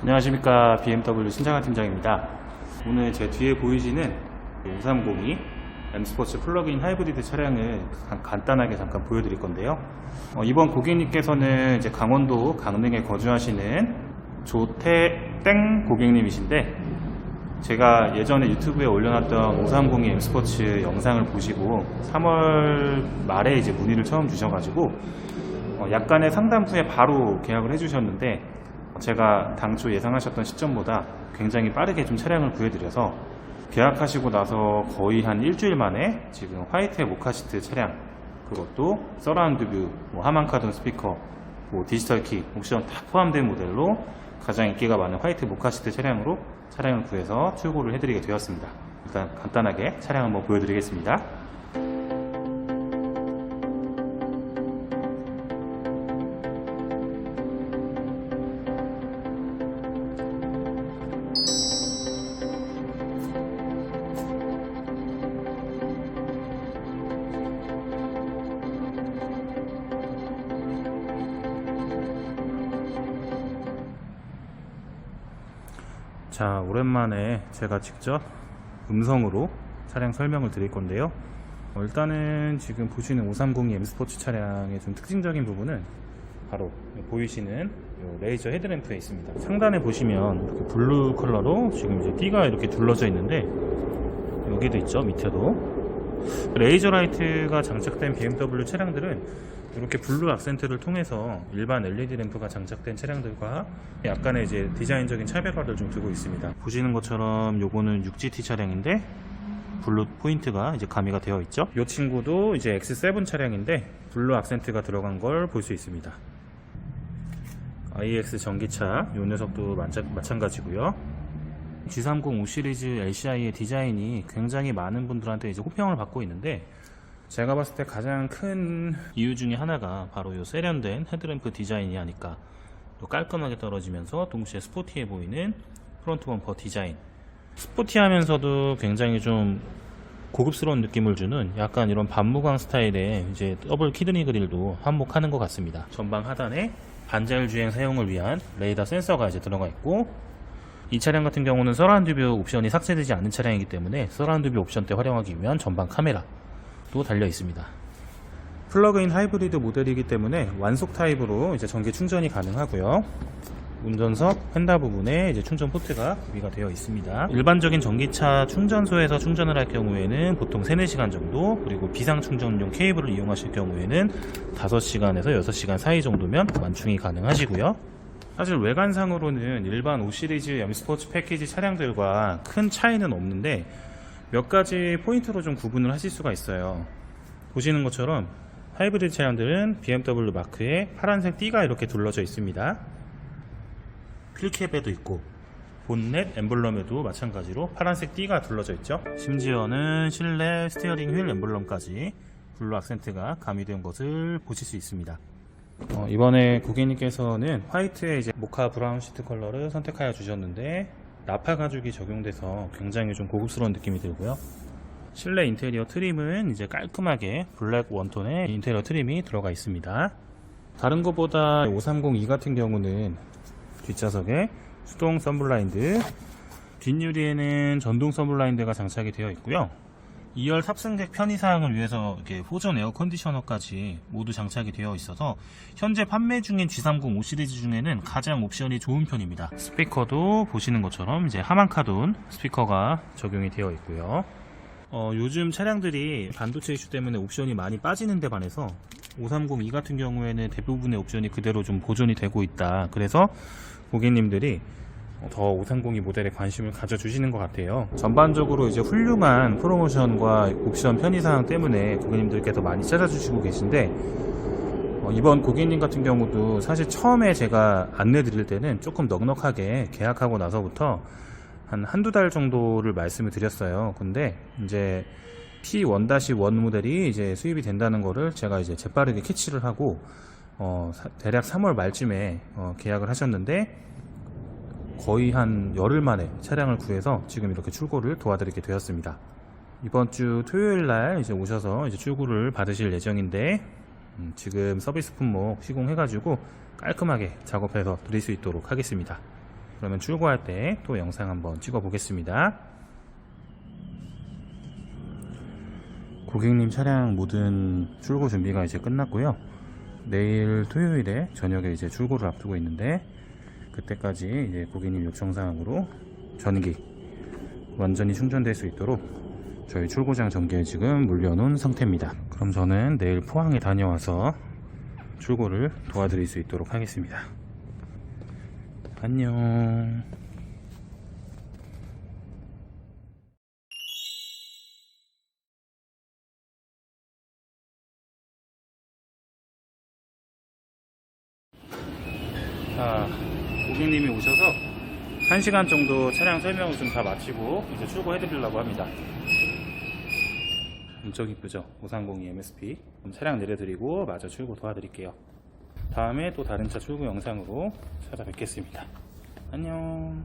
안녕하십니까 BMW 신장한 팀장입니다. 오늘 제 뒤에 보이시는 5302 M스포츠 플러그인 하이브리드 차량을 간- 간단하게 잠깐 보여드릴 건데요. 어, 이번 고객님께서는 이제 강원도 강릉에 거주하시는 조태땡 고객님이신데 제가 예전에 유튜브에 올려놨던 5302 M스포츠 영상을 보시고 3월 말에 이제 문의를 처음 주셔가지고 어, 약간의 상담 후에 바로 계약을 해주셨는데 제가 당초 예상하셨던 시점보다 굉장히 빠르게 좀 차량을 구해드려서 계약하시고 나서 거의 한 일주일 만에 지금 화이트의 모카시트 차량 그것도 서라운드 뷰, 뭐 하만카돈 스피커, 뭐 디지털 키 옵션 다 포함된 모델로 가장 인기가 많은 화이트 모카시트 차량으로 차량을 구해서 출고를 해드리게 되었습니다. 일단 간단하게 차량 한번 보여드리겠습니다. 자, 오랜만에 제가 직접 음성으로 차량 설명을 드릴 건데요. 어, 일단은 지금 보시는 530 M 스포츠 차량의 좀 특징적인 부분은 바로 보이시는 요 레이저 헤드램프에 있습니다. 상단에 보시면 블루 컬러로 지금 이제 띠가 이렇게 둘러져 있는데 여기도 있죠, 밑에도. 레이저 라이트가 장착된 BMW 차량들은 이렇게 블루 악센트를 통해서 일반 LED 램프가 장착된 차량들과 약간의 이제 디자인적인 차별화를 좀 두고 있습니다. 보시는 것처럼 요거는 6GT 차량인데 블루 포인트가 이제 가미가 되어 있죠. 이 친구도 이제 X7 차량인데 블루 악센트가 들어간 걸 볼 수 있습니다. iX 전기차 요 녀석도 마찬- 마찬가지고요. G30 5 시리즈 LCI의 디자인이 굉장히 많은 분들한테 이제 호평을 받고 있는데 제가 봤을 때 가장 큰 이유 중에 하나가 바로 이 세련된 헤드램프 디자인이 아닐까. 또 깔끔하게 떨어지면서 동시에 스포티해 보이는 프론트 범퍼 디자인. 스포티하면서도 굉장히 좀 고급스러운 느낌을 주는 약간 이런 반무광 스타일의 이제 더블 키드니 그릴도 한몫하는 것 같습니다. 전방 하단에 반자율 주행 사용을 위한 레이더 센서가 이제 들어가 있고 이 차량 같은 경우는 서라운드 뷰 옵션이 삭제되지 않는 차량이기 때문에 서라운드 뷰 옵션 때 활용하기 위한 전방 카메라도 달려 있습니다. 플러그인 하이브리드 모델이기 때문에 완속 타입으로 이제 전기 충전이 가능하고요. 운전석 펜다 부분에 이제 충전 포트가 구비가 되어 있습니다. 일반적인 전기차 충전소에서 충전을 할 경우에는 보통 3, 4시간 정도, 그리고 비상 충전용 케이블을 이용하실 경우에는 5시간에서 6시간 사이 정도면 완충이 가능하시고요. 사실 외관상으로는 일반 5 시리즈 M 스포츠 패키지 차량들과 큰 차이는 없는데 몇 가지 포인트로 좀 구분을 하실 수가 있어요. 보시는 것처럼 하이브리드 차량들은 BMW 마크에 파란색 띠가 이렇게 둘러져 있습니다. 필캡에도 있고 본넷 엠블럼에도 마찬가지로 파란색 띠가 둘러져 있죠. 심지어는 실내 스티어링 휠 엠블럼까지 블루 악센트가 가미된 것을 보실 수 있습니다. 어, 이번에 고객님께서는 화이트의 이제 모카 브라운 시트 컬러를 선택하여 주셨는데 나파 가죽이 적용돼서 굉장히 좀 고급스러운 느낌이 들고요. 실내 인테리어 트림은 이제 깔끔하게 블랙 원톤의 인테리어 트림이 들어가 있습니다. 다른 것보다 5302 같은 경우는 뒷좌석에 수동 썬블라인드, 뒷유리에는 전동 썬블라인드가 장착이 되어 있고요. 2열 탑승객 편의사항을 위해서 이렇게 호전 에어 컨디셔너까지 모두 장착이 되어 있어서 현재 판매 중인 G30 5 시리즈 중에는 가장 옵션이 좋은 편입니다. 스피커도 보시는 것처럼 이제 하만카돈 스피커가 적용이 되어 있고요. 어, 요즘 차량들이 반도체 이슈 때문에 옵션이 많이 빠지는 데 반해서 5302 같은 경우에는 대부분의 옵션이 그대로 좀 보존이 되고 있다. 그래서 고객님들이 더 530이 모델에 관심을 가져주시는 것 같아요. 전반적으로 이제 훌륭한 프로모션과 옵션 편의사항 때문에 고객님들께서 많이 찾아주시고 계신데 어, 이번 고객님 같은 경우도 사실 처음에 제가 안내 드릴 때는 조금 넉넉하게 계약하고 나서부터 한 한두 달 정도를 말씀을 드렸어요. 근데 이제 P1-1 모델이 이제 수입이 된다는 거를 제가 이제 재빠르게 캐치를 하고 어, 사- 대략 3월 말쯤에 어, 계약을 하셨는데 거의 한 열흘 만에 차량을 구해서 지금 이렇게 출고를 도와드리게 되었습니다. 이번 주 토요일 날 이제 오셔서 이제 출고를 받으실 예정인데 음, 지금 서비스 품목 시공해가지고 깔끔하게 작업해서 드릴 수 있도록 하겠습니다. 그러면 출고할 때 또 영상 한번 찍어 보겠습니다. 고객님 차량 모든 출고 준비가 이제 끝났고요. 내일 토요일에 저녁에 이제 출고를 앞두고 있는데 그때까지 이제 고객님 요청사항으로 전기 완전히 충전될 수 있도록 저희 출고장 전기에 지금 물려놓은 상태입니다. 그럼 저는 내일 포항에 다녀와서 출고를 도와드릴 수 있도록 하겠습니다. 안녕. 자, 고객님이 오셔서 1시간 정도 차량 설명을 좀 다 마치고 이제 출고해 드리려고 합니다. 엄청 이쁘죠? 530이 MSP. 차량 내려드리고 마저 출고 도와드릴게요. 다음에 또 다른 차 출고 영상으로 찾아뵙겠습니다. 안녕.